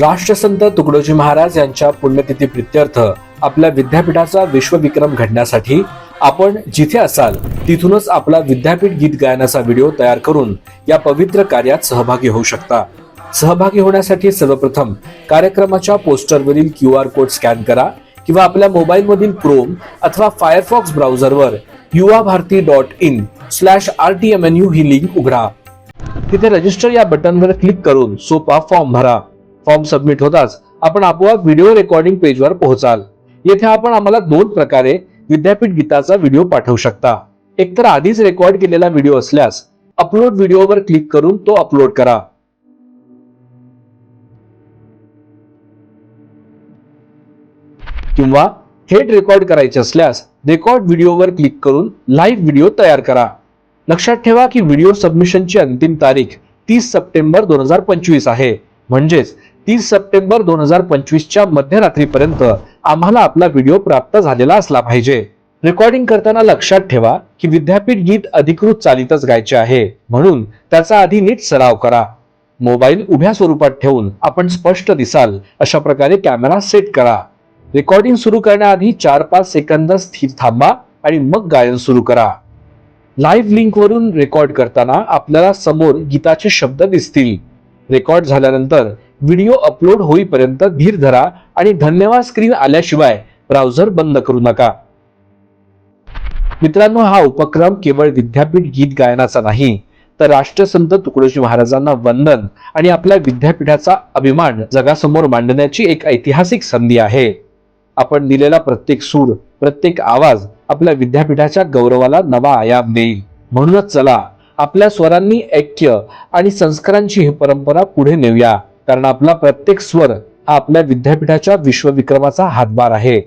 राष्ट्रसंत तुकडोजी महाराज यांच्या पुण्यतिथी प्रित्यर्थ आपल्या विद्यापीठाचा विश्वविक्रम घडण्यासाठी आपण जिथे असाल तिथूनच आपला विद्यापीठ गीत गायनाचा व्हिडिओ तयार करून या पवित्र कार्यात सहभागी होऊ शकता. सहभागी होण्यासाठी सर्वप्रथम कार्यक्रमाच्या पोस्टरवरील क्यू आर कोड स्कॅन करा किंवा आपल्या मोबाईलमधील क्रोम अथवा Firefox ब्राउझरवर Yuva Bharati dot in slash R T M N U he link उघडा. तिथे रजिस्टर या बटनवर क्लिक करून सोपा फॉर्म भरा. फॉर्म सबमिट होताच आपण आपोआप व्हिडिओ रेकॉर्डिंग पेजवर पोहोचाल. येथे आपण आम्हाला दोन प्रकारे विद्यापीठ गीताचा व्हिडिओ पाठवू शकता. एकतर आधीच रेकॉर्ड केलेला व्हिडिओ असल्यास अपलोड व्हिडिओवर क्लिक करून तो अपलोड करा. किंवा थेट रेकॉर्ड करायचे असल्यास रेकॉर्ड व्हिडिओवर क्लिक करून लाईव्ह व्हिडिओ तयार करा. लक्षात ठेवा की व्हिडिओ सबमिशनची अंतिम तारीख तीस सप्टेंबर दोन हजार पंचवीस आहे. म्हणजेच तीस सप्टेंबर दोन हजार पंचवीसच्या मध्यरात्रीपर्यंत आम्हाला आपला व्हिडिओ प्राप्त झालेला असला पाहिजे. रेकॉर्डिंग करताना लक्षात ठेवा की विद्यापीठ गीत अधिकृत चालीतच गायचे आहे. म्हणून त्याचा आधी नीट सराव करा. मोबाईल उभ्या स्वरूपात ठेवून आपण स्पष्ट दिसाल अशा प्रकारे कॅमेरा सेट करा. रेकॉर्डिंग सुरू करण्याआधी चार पाच सेकंद स्थिर थांबा आणि मग गायन सुरू करा. लाईव्ह लिंक वरून रेकॉर्ड करताना आपल्याला समोर गीताचे शब्द दिसतील. रेकॉर्ड झाल्यानंतर व्हिडिओ अपलोड होईपर्यंत धीर धरा आणि धन्यवाद स्क्रीन आल्याशिवाय ब्राउझर बंद करू नका. मित्रांनो हा उपक्रम केवळ विद्यापीठ गीत गायनाचा नाही तर राष्ट्रसंत तुकडोजी महाराजांना वंदन आणि आपल्या विद्यापीठाचा अभिमान जगासमोर मांडण्याची एक ऐतिहासिक संधी आहे. आपण दिलेला प्रत्येक सूर प्रत्येक आवाज आपल्या विद्यापीठाच्या गौरवाला नवा आयाम देईल. म्हणूनच चला आपल्या स्वरांनी ऐक्य आणि संस्कारांची ही परंपरा पुढे नेऊया. कारण आपला प्रत्येक स्वर हा आपल्या विद्यापीठाच्या विश्वविक्रमाचा हातभार आहे.